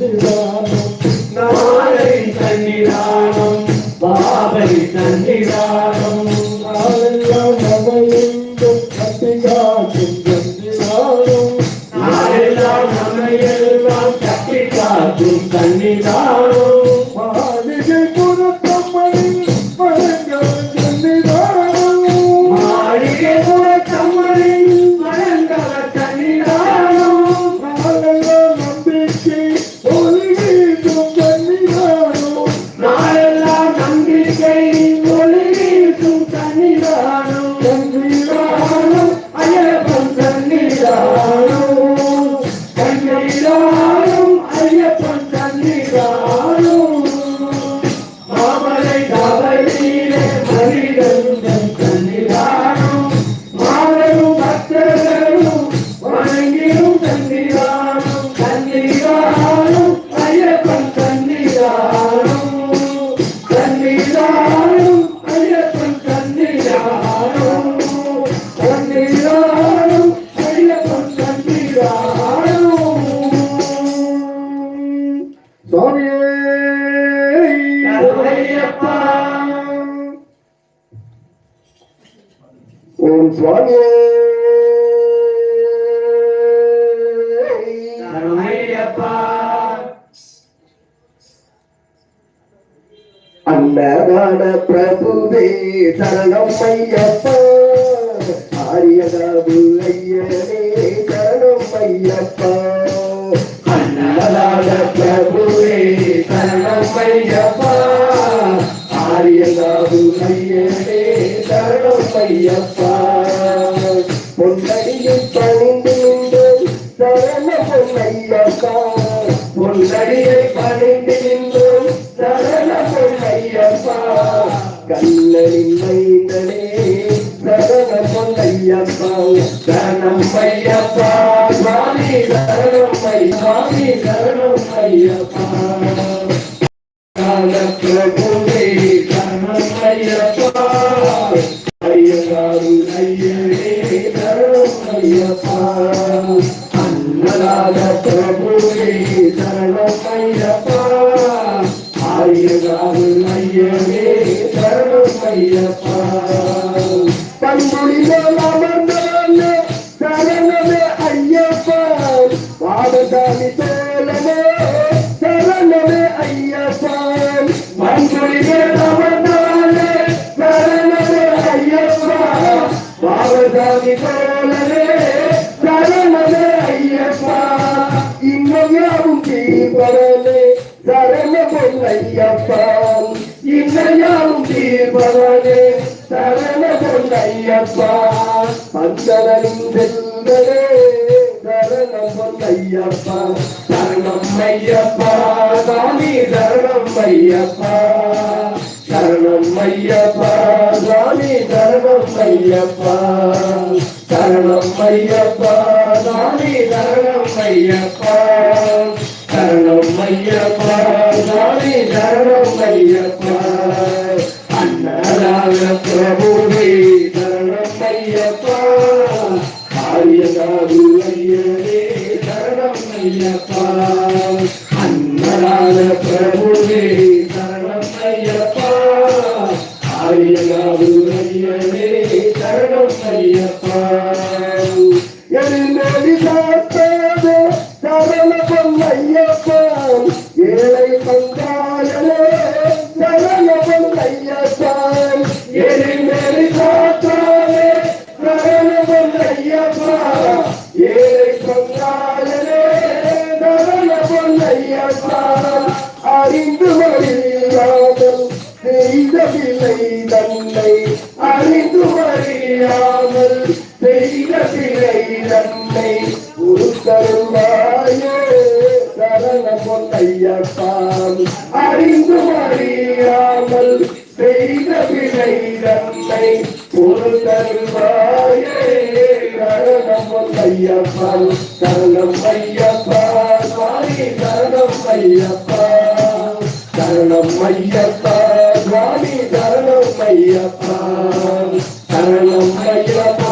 தந்திரானம் நாளை தன்னிதானம் பாவை தன்னிதானம் நாளெல்லாம் நமையெங்கும் கட்டி காக்கும் தந்திரானம் நாளெல்லாம் கட்டி காக்கும் தன்னிதானம் Como சுவாமியே. அன்னதான பிரபுவே சரணம் ஐயப்பா. ஆரியதாபு ஐயனே சரணம் ஐயப்பா. அன்னதான பிரபுவே சரணம் ஐயப்பா. ஐயப்பா பொன்னடியில் பணிந்து நின்று சரண பொன்னையப்பா பொன்னடியை பணிந்து நின்றோம் சரண பொன்னையப்பா கண்ணனின் மைந்தனே சரண பொன்னையப்பா சரணம் ஐயப்பா சுவாமி சரணம் ஐ சுவாமி சரணம் ஐயப்பா கால பிரபுவே ஐயனாரு ஐயனே சரணம் ஐயப்பா பிரபுவே சரணம் ஐயப்பா ஐயனே சரணம் ஐயப்பா பண்புளில் அமர்ந்தவனே ஐயப்பா. இன்னையாவும் தீபவனே சரண பொன்னையப்பான் இன்னையாவும் தீபவனே சரண பொன்னையப்பான் பந்தனின் செல்வனே சரண பொன்னையப்பா சரணம் ஐயப்பா சாமி சரணம் ஐயப்பா சரணம் ஐயப்பா சாமி சரணம் ஐயப்பா சரணம் ஐயப்பா சாமி ஐயப்பா சரணம் ஐயப்பா சாமி சரணம் ஐயப்பா அன்னதான பிரபுவே சரணம் ஐயப்பா ஆரியகாது ஐயனே சரணம் ஐயப்பா அன்னதான பிரபுவே சரணம் ஐயப்பா ஆரியகாது ஐயனே சரணம் ஐயப்பா அறிந்து வழியாமல் செய்தவில்லை தன்னை அறிந்து வருகிறாமல் செய்தவில்லை தன்னை உருத்தருள்வாயே சரண பொன்னையப்பால் அறிந்து அறியாமல் செய்த வினை தன்னை ஒரு தருவாயே சரணம் ஐயப்பா சரணம் ஐயப்பா ஐயப்பா தரணம் ஐயப்பா சுவாமி தரணம் ஐயப்பா தரணம் ஐயப்பா.